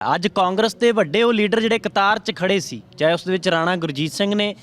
ਅੱਜ ਕਾਂਗਰਸ ਦੇ ਵੱਡੇ ਉਹ ਲੀਡਰ ਜਿਹੜੇ ਕਤਾਰ 'ਚ ਖੜੇ ਸੀ, ਚਾਹੇ ਉਸ ਦੇ ਵਿੱਚ ਰਾਣਾ ਗੁਰਜੀਤ ਸਿੰਘ ਨੇ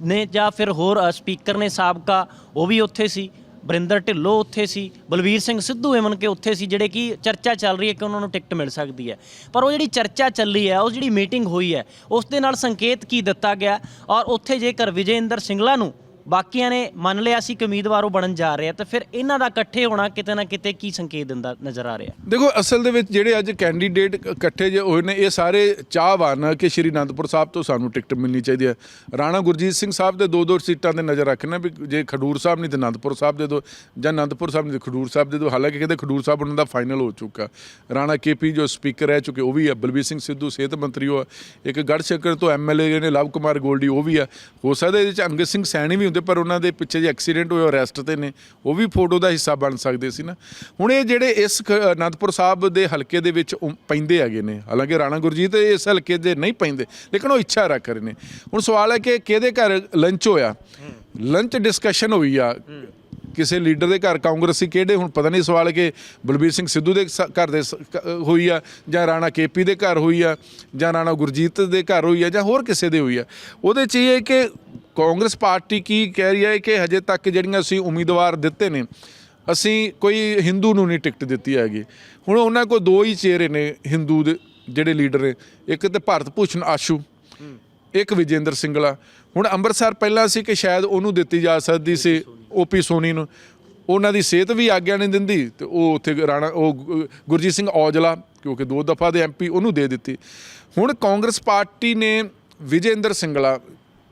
ਨੇ ਜਾਂ ਫਿਰ ਹੋਰ ਸਪੀਕਰ ਨੇ ਸਾਬਕਾ, ਉਹ ਵੀ ਉੱਥੇ ਸੀ ਬਰਿੰਦਰ ਢਿੱਲੋਂ ਉੱਥੇ ਸੀ, ਬਲਵੀਰ ਸਿੰਘ ਸਿੱਧੂ ਐਮਨ ਕੇ ਉੱਥੇ ਸੀ, ਜਿਹੜੇ ਕਿ ਚਰਚਾ ਚੱਲ ਰਹੀ ਹੈ ਕਿ ਉਹਨਾਂ ਨੂੰ ਟਿਕਟ ਮਿਲ ਸਕਦੀ ਹੈ। ਪਰ ਉਹ ਜਿਹੜੀ ਚਰਚਾ ਚੱਲੀ ਹੈ, ਉਹ ਜਿਹੜੀ ਮੀਟਿੰਗ ਹੋਈ ਹੈ, ਉਸ ਦੇ ਨਾਲ ਸੰਕੇਤ ਕੀ ਦਿੱਤਾ ਗਿਆ? ਔਰ ਉੱਥੇ ਜੇਕਰ ਵਿਜੇਂਦਰ ਸਿੰਗਲਾ ਨੂੰ ਬਾਕੀਆਂ ਨੇ ਮੰਨ ਲਿਆ ਸੀ ਕਿ ਉਮੀਦਵਾਰ ਉਹ ਬਣਨ ਜਾ ਰਹੇ ਆ ਤਾਂ ਫਿਰ ਇਹਨਾਂ ਦਾ ਇਕੱਠੇ ਹੋਣਾ ਕਿਤੇ ਨਾ ਕਿਤੇ ਕੀ ਸੰਕੇਤ ਦਿੰਦਾ ਨਜ਼ਰ ਆ ਰਿਹਾ? ਦੇਖੋ, ਅਸਲ ਦੇ ਵਿੱਚ ਜਿਹੜੇ ਅੱਜ ਕੈਂਡੀਡੇਟ ਇਕੱਠੇ ਜੇ ਹੋਏ ਨੇ, ਇਹ ਸਾਰੇ ਚਾਹਵਾਨ ਕਿ ਸ਼੍ਰੀ ਅਨੰਦਪੁਰ ਸਾਹਿਬ ਤੋਂ ਸਾਨੂੰ ਟਿਕਟ ਮਿਲਣੀ ਚਾਹੀਦੀ ਹੈ। ਰਾਣਾ ਗੁਰਜੀਤ ਸਿੰਘ ਸਾਹਿਬ ਦੇ ਦੋ ਦੋ ਸੀਟਾਂ 'ਤੇ ਨਜ਼ਰ ਰੱਖਣਾ ਵੀ ਜੇ ਖਡੂਰ ਸਾਹਿਬ ਨਹੀਂ ਤੇ ਅਨੰਦਪੁਰ ਸਾਹਿਬ ਦੇ ਦੋ, ਜਾਂ ਅਨੰਦਪੁਰ ਸਾਹਿਬ ਨਹੀਂ ਤੇ ਖਡੂਰ ਸਾਹਿਬ ਦੇ ਦੋ, ਹਾਲਾਂਕਿ ਕਹਿੰਦੇ ਖਡੂਰ ਸਾਹਿਬ ਉਹਨਾਂ ਦਾ ਫਾਈਨਲ ਹੋ ਚੁੱਕਾ। ਰਾਣਾ ਕੇਪੀ ਜੋ ਸਪੀਕਰ ਰਹਿ ਚੁੱਕੇ, ਉਹ ਵੀ ਹੈ ਬਲਬੀਰ ਸਿੰਘ ਸਿੱਧੂ ਸਿਹਤ ਮੰਤਰੀ ਉਹ ਹੈ ਇੱਕ ਗੜਸ਼ੰਕਰ ਤੋਂ ਐਮਐਲਏ ਨੇ ਲਵ ਕੁਮਾਰ ਗੋਲਡੀ, ਉਹ ਵੀ ਹੈ ਹੋ ਸਕਦਾ ਇਹਦੇ ਚ ਅੰਗਦ ਸਿੰਘ ਸੈਣੀ ਵੀ ਹੁੰਦੇ, ਪਰ ਉਹਨਾਂ ਦੇ ਪਿੱਛੇ ਜੇ ਐਕਸੀਡੈਂਟ ਹੋਇਆ ਅਰੈਸਟ ਤੇ ਨੇ, ਉਹ ਵੀ ਫੋਟੋ ਦਾ ਹਿੱਸਾ ਬਣ ਸਕਦੇ ਸੀ ਨਾ। ਹੁਣ ਇਹ ਜਿਹੜੇ ਇਸ ਖ- ਅਨੰਦਪੁਰ ਸਾਹਿਬ ਦੇ ਹਲਕੇ ਦੇ ਵਿੱਚ ਉਮ- ਪੈਂਦੇ ਹੈਗੇ ਨੇ, ਹਾਲਾਂਕਿ ਰਾਣਾ ਗੁਰਜੀਤ ਇਸ ਹਲਕੇ ਦੇ ਨਹੀਂ ਪੈਂਦੇ, ਲੇਕਿਨ ਉਹ ਇੱਛਾ ਰੱਖ ਰਹੇ ਨੇ। ਹੁਣ ਸਵਾਲ ਹੈ ਕਿ ਕਿਹਦੇ ਘਰ ਲੰਚ ਹੋਇਆ? ਲੰਚ ਡਿਸਕਸ਼ਨ ਹੋਈ ਆ। ਕਿਸੇ ਲੀਡਰ ਦੇ ਘਰ, ਕਾਂਗਰਸੀ ਕਿਹੜੇ? ਹੁਣ ਪਤਾ ਨਹੀਂ, ਸਵਾਲ ਕਿ ਬਲਬੀਰ ਸਿੰਘ ਸਿੱਧੂ ਦੇ ਸ- ਘਰ ਦੇ ਸ- ਹੋਈ ਆ, ਜਾਂ ਰਾਣਾ ਕੇਪੀ ਦੇ ਘਰ ਹੋਈ ਆ, ਜਾਂ ਰਾਣਾ ਗੁਰਜੀਤ ਦੇ ਘਰ ਹੋਈ ਆ, ਜਾਂ ਹੋਰ ਕਿਸੇ ਦੇ ਹੋਈ ਆ। ਉਹਦੇ 'ਚ ਇਹ ਹੈ ਕਿ ਕਾਂਗਰਸ ਪਾਰਟੀ ਕੀ ਕਹਿ ਰਹੀ ਹੈ ਕਿ ਹਜੇ ਤੱਕ ਜਿਹੜੀਆਂ ਅਸੀਂ ਉਮੀਦਵਾਰ ਦਿੱਤੇ ਨੇ, ਅਸੀਂ ਕੋਈ ਹਿੰਦੂ ਨੂੰ ਨਹੀਂ ਟਿਕਟ ਦਿੱਤੀ ਹੈਗੀ। ਹੁਣ ਉਹਨਾਂ ਕੋਲ ਦੋ ਹੀ ਚਿਹਰੇ ਨੇ ਹਿੰਦੂ ਦੇ ਜਿਹੜੇ ਲੀਡਰ ਨੇ, ਇੱਕ ਤੇ ਭਾਰਤ ਭੂਸ਼ਣ ਆਸ਼ੂ, ਇੱਕ ਵਿਜੇਂਦਰ ਸਿੰਗਲਾ। ਹੁਣ ਅੰਮ੍ਰਿਤਸਰ ਪਹਿਲਾਂ ਸੀ ਕਿ ਸ਼ਾਇਦ ਉਹਨੂੰ ਦਿੱਤੀ ਜਾ ਸਕਦੀ ਸੀ ਓਪੀ ਸੋਨੀ ਨੂੰ। ਉਹਨਾਂ ਦੀ ਸਿਹਤ ਵੀ ਆਗਿਆ ਨਹੀਂ ਦਿੰਦੀ ਤੇ ਉਹ ਉੱਥੇ ਰਾਣਾ, ਉਹ ਗੁ- ਗੁਰਜੀਤ ਸਿੰਘ ਔਜਲਾ, ਕਿਉਂਕਿ ਦੋ ਦਫਾ ਦੇ ਐਮਪੀ ਉਹਨੂੰ ਦੇ ਦਿੱਤੀ। ਹੁਣ ਕਾਂਗਰਸ ਪਾਰਟੀ ਨੇ ਵਿਜੇਂਦਰ ਸਿੰਗਲਾ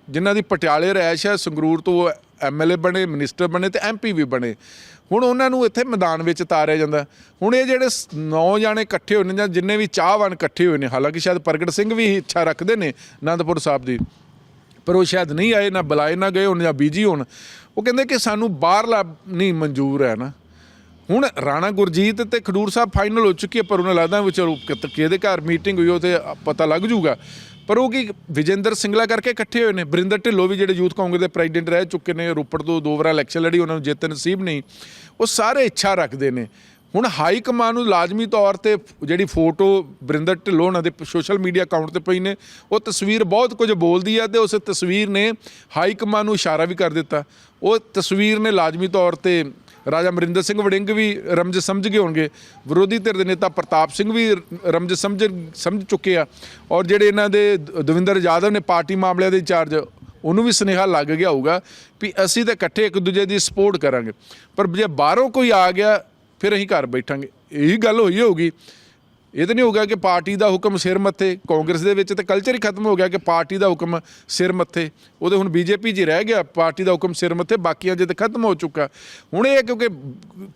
ਜਿਨ੍ਹਾਂ ਦੀ ਪਟਿਆਲੇ ਰਹਿਸ਼ ਹੈ, ਸੰਗਰੂਰ ਤੋਂ ਉਹ ਐਮਐਲਏ ਬਣੇ, ਮਿਨਿਸਟਰ ਬਣੇ ਤੇ ਐਮਪੀ ਵੀ ਬਣੇ। ਹੁਣ ਉਹਨਾਂ ਨੂੰ ਇੱਥੇ ਮੈਦਾਨ ਵਿੱਚ ਤਾਰਿਆ ਜਾਂਦਾ। ਹੁਣ ਇਹ ਜਿਹੜੇ ਨੌ ਜਾਣੇ ਇਕੱਠੇ ਹੋਏ ਨੇ ਜਾਂ ਜਿੰਨੇ ਵੀ ਚਾਹਵਾਨ ਇਕੱਠੇ ਹੋਏ ਨੇ, ਹਾਲਾਂਕਿ ਸ਼ਾਇਦ ਪ੍ਰਗਟ ਸਿੰਘ ਵੀ ਇੱਛਾ ਰੱਖਦੇ ਨੇ ਅਨੰਦਪੁਰ ਸਾਹਿਬ ਦੀ, ਪਰ ਉਹ ਸ਼ਾਇਦ ਨਹੀਂ ਆਏ, ਨਾ ਬੁਲਾਏ, ਨਾ ਗਏ ਹੋਣ ਜਾਂ ਬੀਜੀ ਹੋਣ। ਉਹ ਕਹਿੰਦੇ ਕਿ ਸਾਨੂੰ ਬਾਹਰਲਾ ਨਹੀਂ ਮਨਜ਼ੂਰ ਹੈ ਨਾ ਹੁਣ ਰਾਣਾ ਗੁਰਜੀਤ ਤੇ ਖਡੂਰ ਸਾਹਿਬ ਫਾਈਨਲ ਹੋ ਚੁੱਕੀ ਹੈ, ਪਰ ਉਹਨਾਂ ਲੱਗਦਾ ਵੀ ਚਲੋ ਕਿਤ- ਕਿਹਦੇ ਘਰ ਮੀਟਿੰਗ ਹੋਈ ਉਹ ਤੇ ਪਤਾ ਲੱਗ ਜੂਗਾ ਪਰ ਉਹ ਕੀ ਵਿਜੇਂਦਰ ਸਿੰਗਲਾ ਕਰਕੇ ਇਕੱਠੇ ਹੋਏ ਨੇ? ਬਰਿੰਦਰ ਢਿੱਲੋਂ ਵੀ ਜਿਹੜੇ ਯੂਥ ਕਾਂਗਰਸ ਦੇ ਪ੍ਰੈਜ਼ੀਡੈਂਟ ਰਹਿ ਚੁੱਕੇ ਨੇ, ਰੋਪੜ ਤੋਂ ਦੋ ਵਾਰ ਇਲੈਕਸ਼ਨ ਲੜੀ, ਉਹਨਾਂ ਨੂੰ ਜਿੱਤ ਨਸੀਬ ਨਹੀਂ। ਉਹ ਸਾਰੇ ਇੱਛਾ ਰੱਖਦੇ ਨੇ। ਹੁਣ ਹਾਈ ਕਮਾਨ ਨੂੰ ਲਾਜ਼ਮੀ ਤੌਰ ਤੇ ਜਿਹੜੀ ਫੋਟੋ ਬਰਿੰਦਰ ਢਿੱਲੋਂ ਉਹਨਾਂ ਦੇ ਸੋਸ਼ਲ ਮੀਡੀਆ ਅਕਾਊਂਟ ਤੇ ਪਈ ਨੇ, ਉਹ ਤਸਵੀਰ ਬਹੁਤ ਕੁਝ ਬੋਲਦੀ ਆ ਤੇ ਉਸ ਤਸਵੀਰ ਨੇ ਹਾਈ ਕਮਾਨ ਨੂੰ ਇਸ਼ਾਰਾ ਵੀ ਕਰ ਦਿੱਤਾ। ਉਹ ਤਸਵੀਰ ਨੇ ਲਾਜ਼ਮੀ ਤੌਰ ਤੇ ਰਾਜਾ ਅਮਰਿੰਦਰ ਸਿੰਘ ਵੜਿੰਗ ਵੀ ਰਮਜ ਸਮਝ ਗਏ ਹੋਣਗੇ। ਵਿਰੋਧੀ ਧਿਰ ਦੇ ਨੇਤਾ ਪ੍ਰਤਾਪ ਸਿੰਘ ਵੀ ਰਮਜ ਸਮਝ ਸਮਝ ਚੁੱਕੇ ਆ। ਔਰ ਜਿਹੜੇ ਇਹਨਾਂ ਦੇ ਦਵਿੰਦਰ ਯਾਦਵ ਨੇ ਪਾਰਟੀ ਮਾਮਲਿਆਂ ਦੇ ਇੰਚਾਰਜ ਉਹਨੂੰ ਵੀ ਸੁਨੇਹਾ ਲੱਗ ਗਿਆ ਹੋਊਗਾ ਵੀ ਅਸੀਂ ਤਾਂ ਇਕੱਠੇ ਇੱਕ ਦੂਜੇ ਦੀ ਸਪੋਰਟ ਕਰਾਂਗੇ। ਪਰ ਜੇ ਬਾਹਰੋਂ ਕੋਈ ਆ ਗਿਆ, ਫਿਰ ਅਸੀਂ ਘਰ ਬੈਠਾਂਗੇ। ਇਹੀ ਗੱਲ ਹੋਈ ਹੋਊਗੀ। ਇਹ ਤਾਂ ਨਹੀਂ ਹੋ ਗਿਆ ਕਿ ਪਾਰਟੀ ਦਾ ਹੁਕਮ ਸਿਰ ਮੱਥੇ, ਕਾਂਗਰਸ ਦੇ ਵਿੱਚ ਤਾਂ ਕਲਚਰ ਹੀ ਖਤਮ ਹੋ ਗਿਆ ਕਿ ਪਾਰਟੀ ਦਾ ਹੁਕਮ ਸਿਰ ਮੱਥੇ। ਉਹਦੇ ਹੁਣ ਬੀਜੇਪੀ 'ਚ ਹੀ ਰਹਿ ਗਿਆ, ਪਾਰਟੀ ਦਾ ਹੁਕਮ ਸਿਰ ਮੱਥੇ ਬਾਕੀਆਂ 'ਚ ਤਾਂ ਖਤਮ ਹੋ ਚੁੱਕਾ। ਹੁਣ ਇਹ ਹੈ ਕਿਉਂਕਿ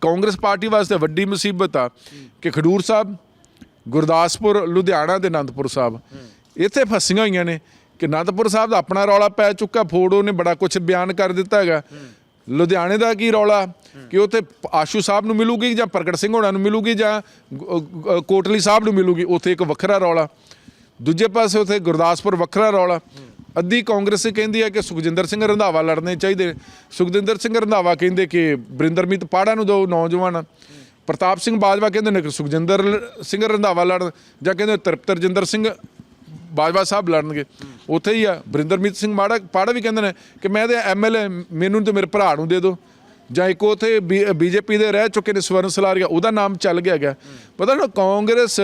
ਕਾਂਗਰਸ ਪਾਰਟੀ ਵਾਸਤੇ ਵੱਡੀ ਮੁਸੀਬਤ ਆ ਕਿ ਖਡੂਰ ਸਾਹਿਬ, ਗੁਰਦਾਸਪੁਰ, ਲੁਧਿਆਣਾ ਤੇ ਅਨੰਦਪੁਰ ਸਾਹਿਬ। ਇੱਥੇ ਫਸੀਆਂ ਹੋਈਆਂ ਨੇ ਕਿ ਅਨੰਦਪੁਰ ਸਾਹਿਬ ਦਾ ਆਪਣਾ ਰੌਲਾ ਪੈ ਚੁੱਕਾ, ਫੋੜੋ ਨੇ ਬੜਾ ਕੁਝ ਬਿਆਨ ਕਰ ਦਿੱਤਾ ਹੈਗਾ। ਲੁਧਿਆਣੇ ਦਾ ਕੀ ਰੌਲਾ? ਕਿ ਉੱਥੇ ਆਸ਼ੂ ਸਾਹਿਬ ਨੂੰ ਮਿਲੂਗੀ ਜਾਂ ਪ੍ਰਗਟ ਸਿੰਘ ਹੋਣਾ ਨੂੰ ਮਿਲੂਗੀ ਜਾਂ ਗ- ਕੋਟਲੀ ਸਾਹਿਬ ਨੂੰ ਮਿਲੂਗੀ? ਉੱਥੇ ਇੱਕ ਵੱਖਰਾ ਰੌਲਾ। ਦੂਜੇ ਪਾਸੇ ਉੱਥੇ ਗੁਰਦਾਸਪੁਰ ਵੱਖਰਾ ਰੌਲਾ। ਅੱਧੀ ਕਾਂਗਰਸ ਕਹਿੰਦੀ ਹੈ ਕਿ ਸੁਖਜਿੰਦਰ ਸਿੰਘ ਰੰਧਾਵਾ ਲੜਨੇ ਚਾਹੀਦੇ। ਨੇ। ਸੁਖਜਿੰਦਰ ਸਿੰਘ ਰੰਧਾਵਾ ਕਹਿੰਦੇ ਕਿ ਬਰਿੰਦਰਮੀਤ ਪਾੜਾ ਨੂੰ ਦੋ ਨੌਜਵਾਨ। ਪ੍ਰਤਾਪ ਸਿੰਘ ਬਾਜਵਾ ਕਹਿੰਦੇ ਨੇ ਕਿ ਸੁਖਜਿੰਦਰ ਸਿੰਘ ਰੰਧਾਵਾ ਲੜਨ ਜਾਂ ਕਹਿੰਦੇ ਤਰਪਤਰਜਿੰਦਰ ਸਿੰਘ ਬਾਜਵਾ ਸਾਹਿਬ ਲੜਨਗੇ। ਉੱਥੇ ਹੀ ਆ। ਬਰਿੰਦਰਮੀਤ ਸਿੰਘ ਮਾੜਾ, ਪਾੜਾ ਵੀ ਕਹਿੰਦੇ ਨੇ ਕਿ ਮੈਂ ਤੇ ਐਮਐਲਏ ਮੈਨੂੰ ਤੇ ਮੇਰੇ ਭਰਾ ਨੂੰ ਦੇ ਦਿਓ। ਜਾਂ ਇੱਕ ਉਥੇ ਬੀਜੇਪੀ ਦੇ ਰਹਿ ਚੁੱਕੇ ਨੇ ਸਵਰਨ ਸਲਾਰੀਆ, ਉਹਦਾ ਨਾਮ ਚੱਲ ਗਿਆ ਹੈਗਾ। ਪਤਾ ਨਾ, ਕਾਂਗਰਸ,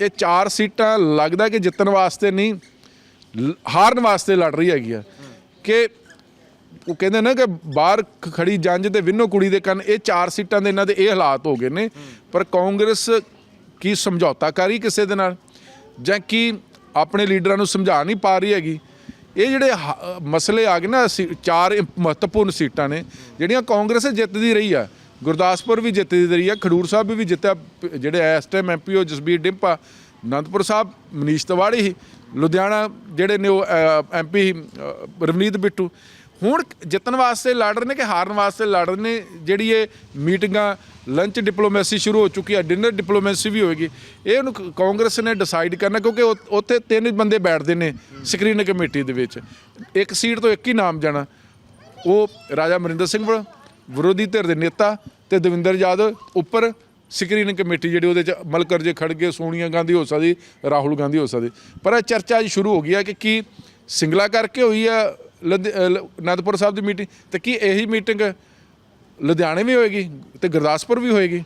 ਇਹ ਚਾਰ ਸੀਟਾਂ ਲੱਗਦਾ ਕਿ ਜਿੱਤਣ ਵਾਸਤੇ ਨਹੀਂ, ਲ- ਹਾਰਨ ਵਾਸਤੇ ਲੜ ਰਹੀ ਹੈਗੀ ਆ। ਕਿ ਉਹ ਕਹਿੰਦੇ ਨਾ ਕਿ ਬਾਹਰ ਖ- ਖੜੀ ਜੰਜ ਤੇ ਵਿੰਨੋ ਕੁੜੀ ਦੇ ਕੰਨ, ਇਹ ਚਾਰ ਸੀਟਾਂ ਦੇ ਇਹਨਾਂ ਦੇ ਇਹ ਹਾਲਾਤ ਹੋ ਗਏ ਨੇ। ਪਰ ਕਾਂਗਰਸ ਕੀ ਸਮਝੌਤਾ ਕਰੀ ਕਿਸੇ ਦੇ ਨਾਲ? ਜਾਂ ਕੀ ਆਪਣੇ ਲੀਡਰਾਂ ਨੂੰ ਸਮਝਾ ਨਹੀਂ ਪਾ ਰਹੀ ਹੈਗੀ। ਇਹ ਜਿਹੜੇ ਹ- ਮਸਲੇ ਆ ਗਏ ਨਾ ਸੀ- ਚਾਰ ਮਹੱਤਵਪੂਰਨ ਸੀਟਾਂ ਨੇ, ਜਿਹੜੀਆਂ ਕਾਂਗਰਸ ਜਿੱਤਦੀ ਰਹੀ ਆ। ਗੁਰਦਾਸਪੁਰ ਵੀ ਜਿੱਤਦੀ ਰਹੀ ਆ, ਖਡੂਰ ਸਾਹਿਬ ਵੀ ਜਿੱਤਿਆ, ਜਿਹੜੇ ਇਸ ਟਾਈਮ ਐਮਪੀ ਉਹ ਜਸਬੀਰ ਡਿੰਪਾ, ਅਨੰਦਪੁਰ ਸਾਹਿਬ, ਮਨੀਸ਼ ਤਿਵਾੜੀ, ਲੁਧਿਆਣਾ ਜਿਹੜੇ ਨੇ ਉਹ ਐਮਪੀ ਰਵਨੀਤ ਬਿੱਟੂ। ਹੁਣ ਜਿੱਤਣ ਵਾਸਤੇ ਲੜ ਰਹੇ ਨੇ ਕਿ ਹਾਰਨ ਵਾਸਤੇ ਲੜ ਰਹੇ ਨੇ? ਜਿਹੜੀ ਇਹ ਮੀਟਿੰਗਾਂ ਲੰਚ ਡਿਪਲੋਮੇਸੀ ਸ਼ੁਰੂ ਹੋ ਚੁੱਕੀ ਹੈ ਡਿਨਰ ਡਿਪਲੋਮੇਸੀ ਵੀ ਹੋਏਗੀ, ਇਹ ਉਹਨੂੰ ਕਾਂਗਰਸ ਨੇ ਡਿਸਾਈਡ ਕਰਨਾ ਕਿਉਂਕਿ ਉ- ਉੱਥੇ ਤਿੰਨ ਬੰਦੇ ਬੈਠਦੇ ਨੇ ਸਕਰੀਨ ਕਮੇਟੀ ਦੇ ਵਿੱਚ। ਇੱਕ ਸੀਟ ਤੋਂ ਇੱਕ ਹੀ ਨਾਮ ਜਾਣਾ। ਉਹ ਰਾਜਾ ਅਮਰਿੰਦਰ ਸਿੰਘ ਵੜ ਵਿਰੋਧੀ ਧਿਰ ਦੇ ਨੇਤਾ ਤੇ ਦਵਿੰਦਰ ਯਾਦਵ, ਉੱਪਰ ਸਕਰੀਨਿੰਗ ਕਮੇਟੀ ਜਿਹੜੀ ਉਹਦੇ ਚ ਮਲਕਰ ਜੇ ਖੜਗੇ ਸੋਨੀਆ ਗਾਂਧੀ ਹੋ ਸਕਦੀ, ਰਾਹੁਲ ਗਾਂਧੀ ਹੋ ਸਕਦੀ। ਪਰ ਇਹ ਚਰਚਾ ਅੱਜ ਸ਼ੁਰੂ ਹੋ ਗਈ ਹੈ ਕਿ ਕੀ ਸਿੰਗਲਾ ਕਰਕੇ ਹੋਈ ਆ ਲੁਧ- ਲ- ਅਨੰਦਪੁਰ ਸਾਹਿਬ ਦੀ ਮੀਟਿੰਗ ਤੇ ਕੀ ਇਹੀ ਮੀਟਿੰਗ ਲੁਧਿਆਣੇ ਵੀ ਹੋਏਗੀ ਤੇ ਗੁਰਦਾਸਪੁਰ ਵੀ ਹੋਏਗੀ?